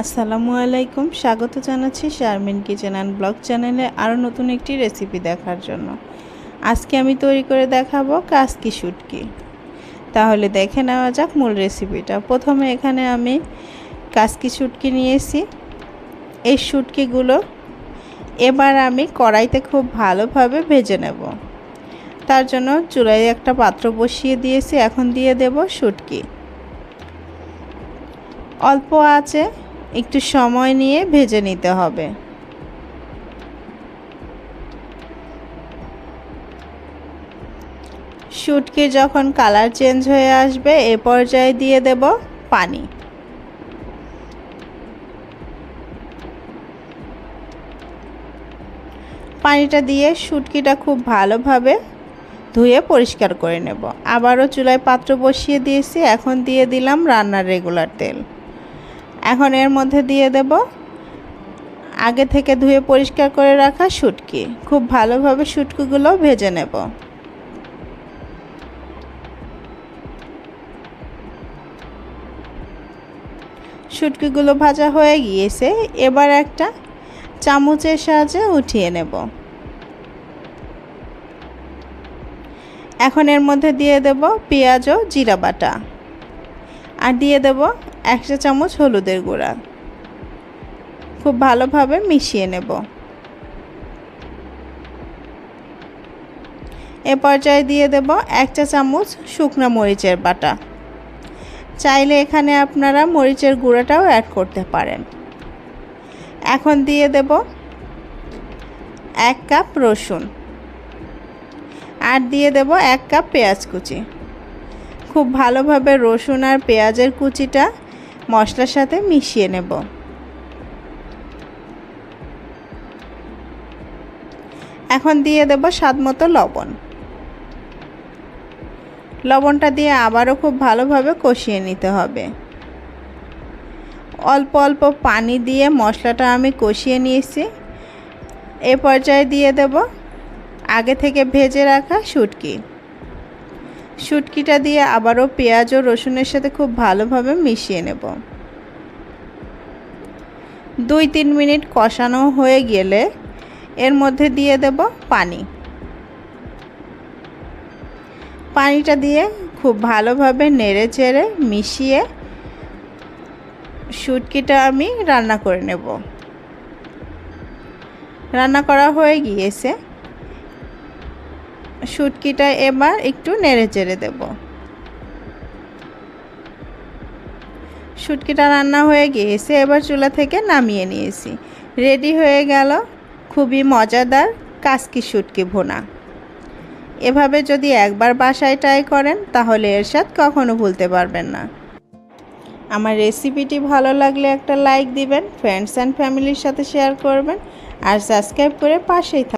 আসসালামু আলাইকুম। স্বাগত জানাচ্ছি শারমিন কিচেন অ্যান্ড ব্লগ চ্যানেলে আরও নতুন একটি রেসিপি দেখার জন্য। আজকে আমি তৈরি করে দেখাবো কাসকি শুটকি। তাহলে দেখে নেওয়া যাক মূল রেসিপিটা প্রথমে এখানে আমি কাসকি শুটকি নিয়েছি। এই শুটকিগুলো এবার আমি কড়াইতে খুব ভালোভাবে ভেজে নেব। তার জন্য চুলায় একটা পাত্র বসিয়ে দিয়েছি। এখন দিয়ে দেব শুটকি। অল্প আছে। একটু সময় নিয়ে ভেজে নিতে হবে। শুটকি যখন কালার চেঞ্জ হয়ে আসবে, এ পর্যায়ে দিয়ে দেব পানি। পানিটা দিয়ে শুটকিটা খুব ভালোভাবে ধুয়ে পরিষ্কার করে নেব। আবারও চুলায় পাত্র বসিয়ে দিয়েছি, এখন দিয়ে দিলাম রান্নার রেগুলার তেল। এখন এর মধ্যে দিয়ে দেব আগে থেকে ধুয়ে পরিষ্কার করে রাখা শুটকি। খুব ভালোভাবে শুটকিগুলো ভেজে নেব। শুটকিগুলো ভাজা হয়ে গিয়েছে। এবার একটা চামচের সাহায্যে উঠিয়ে নেব। এখন এর মধ্যে দিয়ে দেব পেঁয়াজ ও জিরা বাটা। আর দিয়ে দেব একটা চামচ হলুদের গুঁড়া। খুব ভালোভাবে মিশিয়ে নেব। এ পর্যায়ে দিয়ে দেব এক চা চামচ শুকনো মরিচের বাটা। চাইলে এখানে আপনারা মরিচের গুঁড়াটাও অ্যাড করতে পারেন। এখন দিয়ে দেব এক কাপ রসুন। আর দিয়ে দেব এক কাপ পেঁয়াজ কুচি। খুব ভালোভাবে রসুন আর পেঁয়াজের কুচিটা মশলার সাথে মিশিয়ে নেব। এখন দিয়ে দেব স্বাদ মতো লবণ। লবণটা দিয়ে আবারও খুব ভালোভাবে কষিয়ে নিতে হবে। অল্প অল্প পানি দিয়ে মশলাটা আমি কষিয়ে নিয়েছি। এ পর্যায়ে দিয়ে দেব আগে থেকে ভেজে রাখা শুটকি। শুটকিটা দিয়ে আবারও পেঁয়াজ ও রসুনের সাথে খুব ভালোভাবে মিশিয়ে নেব। দুই তিন মিনিট কষানো হয়ে গেলে এর মধ্যে দিয়ে দেব পানি। পানিটা দিয়ে খুব ভালোভাবে নেড়ে চেড়ে মিশিয়ে শুটকিটা আমি রান্না করে নেব। রান্না করা হয়ে গিয়েছে। শুটকিটা এবার একটু নেড়ে চেড়ে দেব। শুটকিটা রান্না হয়ে গিয়েছে, এবার চুলা থেকে নামিয়ে নিয়েছি। রেডি হয়ে গেল খুবই মজাদার কাসকি শুটকি ভোনা। এভাবে যদি একবার বাসায় ট্রাই করেন, তাহলে এর স্বাদ কখনো ভুলতে পারবেন না। আমার রেসিপিটি ভালো লাগলে একটা লাইক দিবেন ফ্রেন্ডস অ্যান্ড ফ্যামিলির সাথে শেয়ার করবেন, আর সাবস্ক্রাইব করে পাশেই থাকবেন